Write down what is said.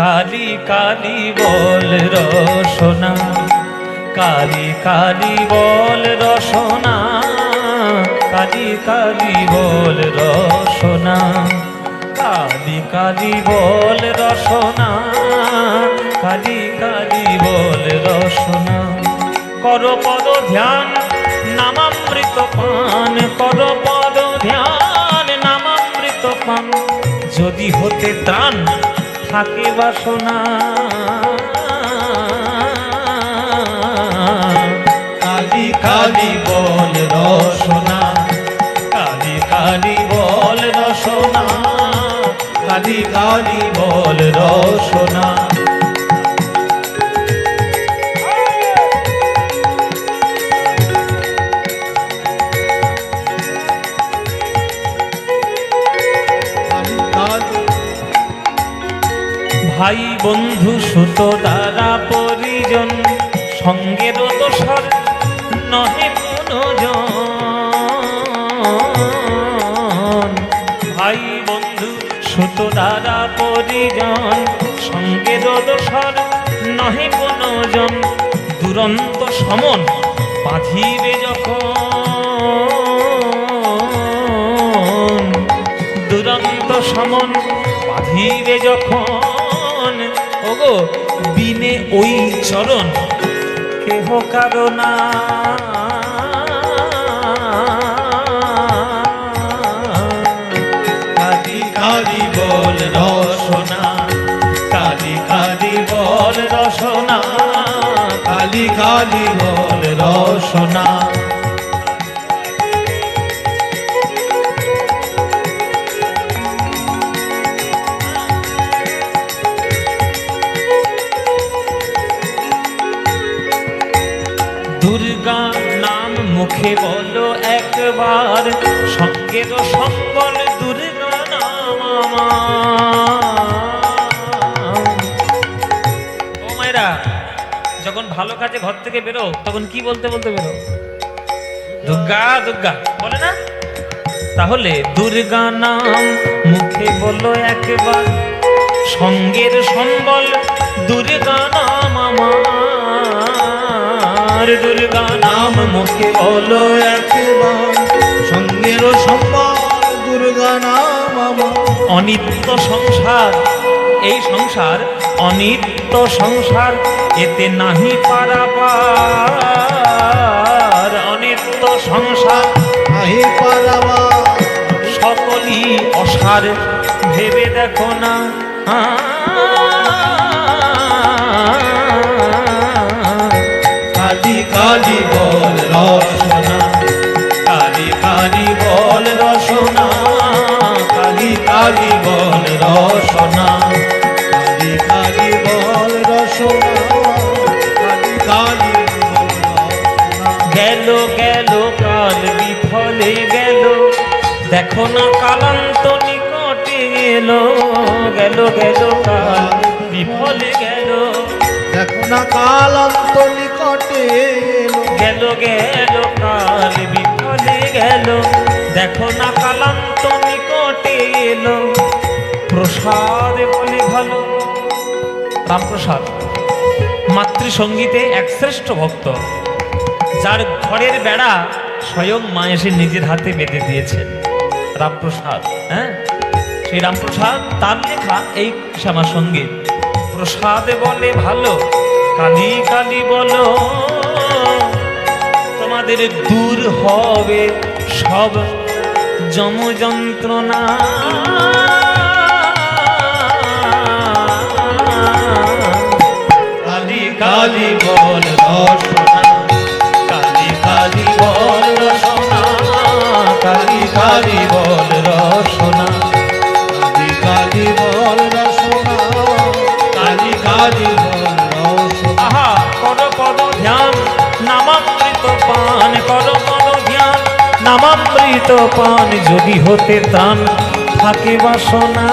কালি কালি বল রসনা, কালি কালি বল রসনা, কালি কালি বল রসনা, কালি কালি বল রসনা, কালি কালি বল রসনা। কর পদ ধ্যান, নামামৃত পান, কর পদ ধ্যান, নামামৃত পান। যদি হতে ত্রাণ থাকে বাসনা। কালি কালি বল রসনা। কালি কালি বল রসনা। কালি কালি বল রসনা। ভাই বন্ধু সুত দ্বারা পরিজন সঙ্গের দোসর নহে কোনজন ভাই বন্ধু সুত দ্বারা পরিজন সঙ্গের দোসর নহে কোনজন দুরন্ত সমন বাঁধিবে যখন। দুরন্ত সমন বাঁধিবে যখন। ওগো, বিনে ওই চরণ। কেহ কারণা কালি বল কালি কালি বল রসনা কালি কালি বল রসনা। মুখে বলো একবার সঙ্গের সম্বল আমার। ও মায়েরা, যখন ভালো কাজে ঘর থেকে বেরো, তখন কি বলতে বলতে বেরো? দুর্গা দুর্গা, বলে না? তাহলে দুর্গা নাম মুখে বলো একবার, সঙ্গের সম্বল দুর্গা নাম আমার। দুর্গা নাম মুখে বলো একবার। সঙ্গের সম্মান দুর্গা নাম আমার। অনিত্য সংসার, এই সংসার অনিত্য সংসার, এতে নাহি পারাপার অনিত্য সংসার আহি পারাবা সকলই অসার, ভেবে দেখো না। কালি বল রসনা, কালি কালি বল রসনা, কালি কালি বল রসনা, কালি কালি বল রসনা, কালি কালি গেল গেল, কাল বিফলে গেল, দেখো না কালান্ত নিকটে এলো, গেল গেল, কাল বিফলে গেল, দেখো না কাল অন্ত নিকটে গেল গেল, কাল বিফলে গেল। দেখো না কালান্ত নিকটে এলো। প্রসাদ বলে ভালো। রামপ্রসাদ, মাতৃসঙ্গীতে এক শ্রেষ্ঠ ভক্ত, যার ঘরের বেড়া স্বয়ং মা এসে নিজের হাতে বেঁধে দিয়েছেন। রামপ্রসাদ হ্যাঁ? সেই রামপ্রসাদ, তার লেখা এই শ্যামা সংগীত প্রসাদে বলে ভালো। কালি কালি বলো, তোমাদের দূর হবে সব যম যন্ত্রণা। কালি কালি বল কালি কালি বল রসনা কালি কালি বল রসনা নামামৃত পান করো পদ ধ্যান। নামামৃত পান যদি হতে তান থাকে বাসনা।